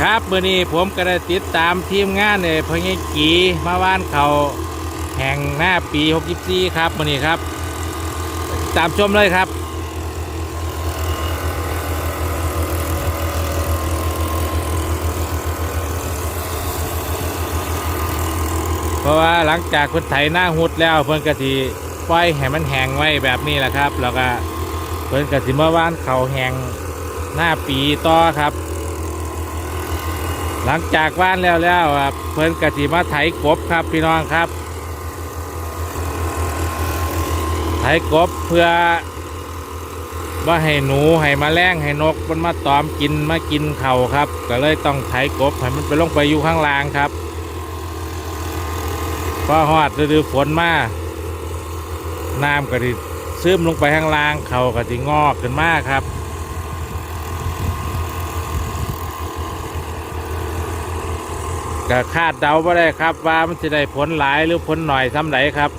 ครับเมื่อนี้ผมก็ได้ติดตามทีมงานในพญกีมาว่านเขาแห่งหน้าปี 64 ครับเมื่อนี้ครับ ตามชมเลยครับเพราะว่าหลังจากคนไถหน้าหุดแล้วเพิ่นกะทิปล่อยให้มันแห้งไว้แบบนี้แหละครับ แล้วก็เพิ่นกะทิเมื่อวานเขาแห้งหน้าปีต่อครับ หลังจากว่านแล้วแล้วครับเพิ่นกะทิมาไถกบครับพี่น้องครับ ไถกบเพื่อว่าให้หนูให้แมาแรงให้นกมันมาตอมกินมากินเข่าครับ ก็เลยต้องไถกบให้มันไปลงไปอยู่ข้างล่างครับพอหอดฤดูฝนมาน้ำก็ดิซึมลงไปข้างล่างเข่าก็ดิงอกขึ้นมากครับ ก็คาดเดาไ่ได้ครับ ว่ามันจะได้ผลหลายหรือผลหน่อยซ้ำไหนครับ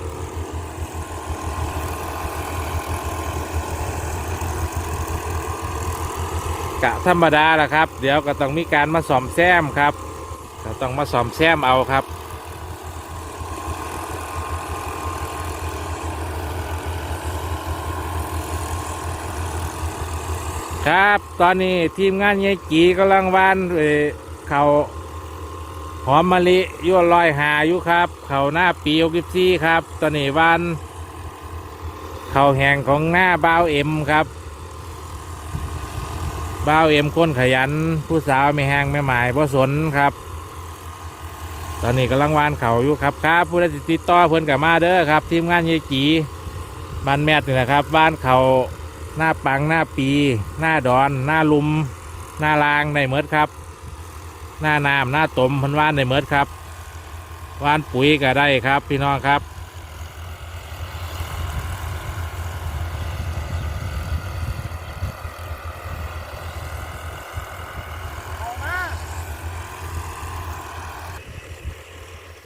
กะธรรมดาละครับ เดี๋ยวก็ต้องมีการมาซ่อมแซมครับก็ต้องมาซ่อมแซมเอาครับครับ ตอนนี้ทีมงานยายกีกำลังวานเอ่อเขา หอมมะลิยั่วลอยหาอยู่ครับ เขาหน้าปีโอกิซีครับ ตอนนี้วานเขาแห่งของหน้าบ้าวเอ็มครับบ้าวเอ็มคนขยัน ผู้สาวไม่แห้งไม่หมายบ่สนครับ ตอนนี้กำลังวานเขาอยู่ครับครับผู้ใดสิติดต่อเพิ่อนกับมาเด้อครับ ทีมงานยายกีบ้านแมทนี่นะครับบ้านเขาหน้าปังหน้าปี หน้าดอน หน้าลุม หน้าลางในเมิดครับ หน้าน้ำหน้าตมเพันว่านในเมิดครับว่านปุ๋ยก็ได้ครับ พี่น้องครับ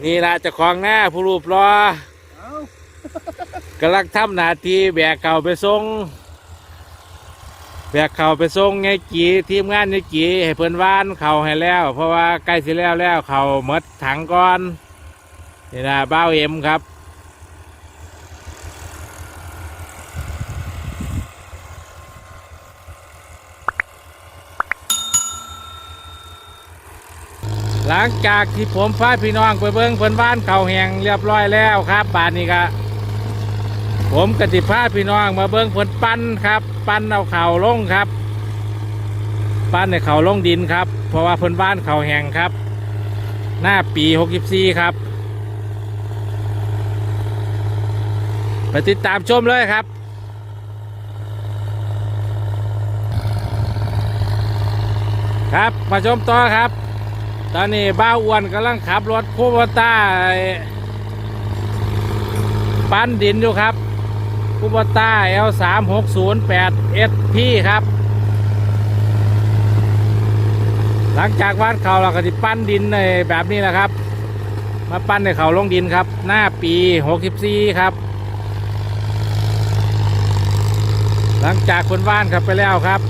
นี่ละเจะคลองหน้าผู้รูปรอเอากำลังทำหนาทีแบกเข่าไปส่งแบกเข่าไปส่งไงกีทีมงานไงกีให้เพิ่นว่านเข่าให้แล้ว เพราะว่าใกล้สิแล้วแล้วเข่าหมดถังก่อนนี่นะบ้าเอ็มครับหลังจากที่ผมพาพี่น้องไปเบิ้งเพิ่นว่านเข่าแหงเรียบร้อยแล้วครับ บานนี้ก็ ผมกติพาพี่น้องมาเบิ้งผลปั้นครับ ปั้นเอาเข่าลงครับ ปั้นในเข่าลงดินครับ เพราะว่าเพิ่นบ้านเข่าแห้งครับ หน้าปี 64 ครับไปติดตามชมเลยครับครับมาชมต่อครับ ตอนนี้บ้าอ้วนกำลังขับรถโคบต้าปั้นดินอยู่ครับ คูบต้า L 3 6 0 8 S P ครับ หลังจากวานเขาเราก็จะปั้นดินในแบบนี้แหละครับ มาปั้นในเขาลงดินครับ หน้าปี 64 ครับ หลังจากคนว่านครับไปแล้วครับ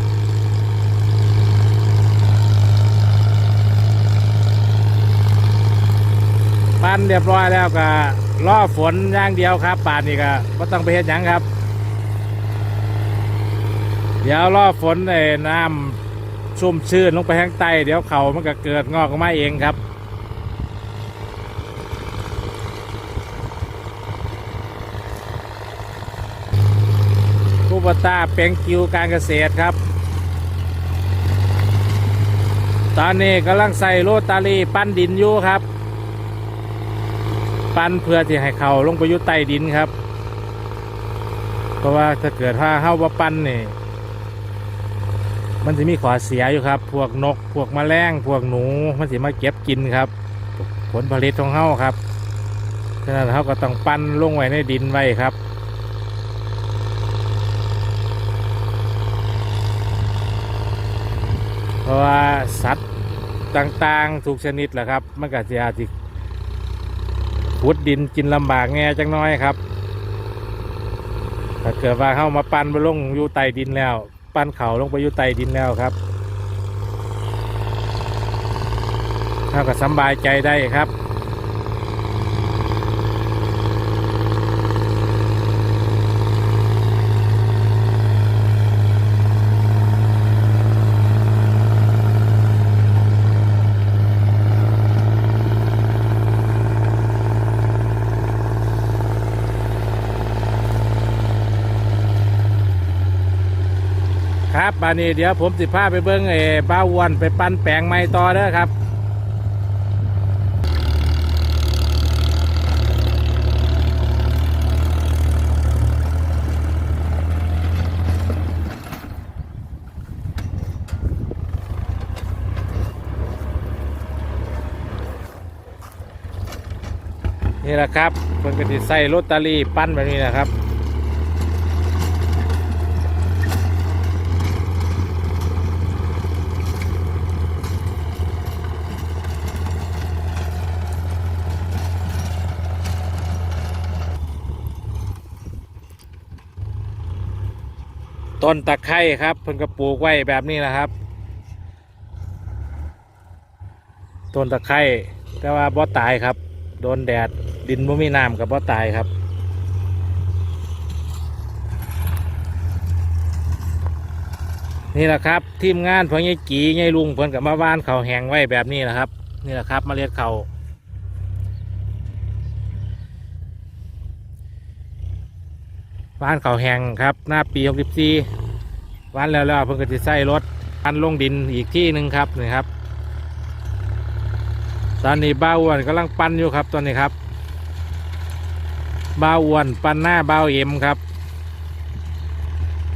ปั้นเรียบร้อยแล้วก็ ล่อฝนอย่างเดียวครับป่านนี้ก็ไม่ต้องไปเฮ็ดหยังครับ เดี๋ยวล่อฝนไอ้น้ำชุ่มชื้นลงไปข้างใต้เดี๋ยวเขามันก็เกิดงอกออกมาเองครับคูปต้าเป็งกิวการเกษตรครับ ตอนนี้กำลังใส่โรตารีปั้นดินอยู่ครับ ปั้นเพื่อที่ให้เขาลงไปยุใต้ดินครับ เพราะว่าถ้าเกิดว่าเฮาว่าปั้นนี่มันจะมีขอเสียอยู่ครับ พวกนก พวกแมลง พวกหนู มันสิมาเก็บกินครับ ผลผลิตของเฮาครับ ฉะนั้นเฮาก็ต้องปั้นลงไว้ในดินไว้ครับ เพราะว่าสัตว์ต่างๆถูกชนิดแหละครับ มันก็จะอาจจะ ขุดดินกินลำบากแง่จังน้อยครับถ้าเกิดว่าเข้ามาปั้นไปลงอยู่ใต้ดินแล้ว ปั้นเขาลงไปอยู่ใต้ดินแล้วครับเราก็สบายใจได้ครับ ครับบานี้เดี๋ยวผมสิพาไปเบิ้งเอบ้าววนไปปั้นแปลงไม้ต่อเด้อครับนี่แหละครับเพิ่นก็สิใส่ลอตเตอรี่ปั้นแบบนี้นะครับ ต้นตะไคร้ครับเพิ่นก็ปลูกไว้แบบนี้นะครับ ต้นตะไคร้แต่ว่าบ่ตายครับ โดนแดดดินบ่มีน้ำกับบ่ตายครับนี่แหละครับทีมงานพ่อใหญ่กีใหญ่ลุงเพิ่นกับมาว่านเขาแหงไว้แบบนี้แหละครับ นี่แหละครับเมาเลียดเขา ว่านเขาแหงครับ หน้าปี64ว่านแล้วแล้วเพิ่นก็จะใส่รถพันลงดินอีกที่หนึ่งครับนี่ครับ ตอนนี้บ้าอ้วนกำลังปั้นอยู่ครับตอนนี้ครับบ้าอ้วนปั้นหน้าบ้าเอ็มครับ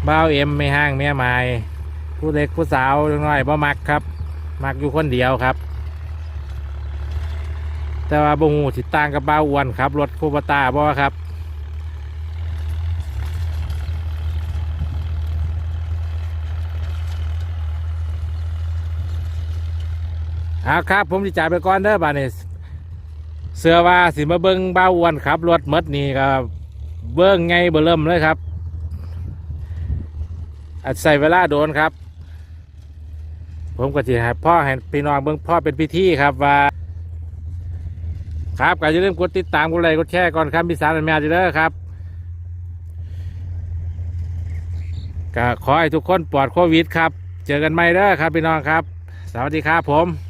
บ้าเอ็มไม่ห้างไม่หมายผู้เล็กผู้สาวเล็กน้อยบ่มักครับมักอยู่คนเดียวครับ แต่ว่าบ่หูสิต่างกับบ้าอ้วนครับรถคูปตาบ่ครับ เอาครับผมจะจ่ายไปก่อนเด้อบานี้เสือว่าสิมาเบิ้งบ้าวอ้วนครับรถมดนี่ก็เบิ้งไงเบิ่เริ่มเลยครับอาจใส่เวลาโดนครับ ผมก็จะให้พ่อให้พี่น้องเบิ้งพ่อเป็นพิธีครับว่า ครับก็อย่าลืมกดติดตามกดไลค์กดแชร์ก่อนครับพี่สารแม่จีเด้อครับก็ขอให้ทุกคนปลอดโควิดครับ เจอกันใหม่เด้อครับพี่น้องครับ สวัสดีครับผม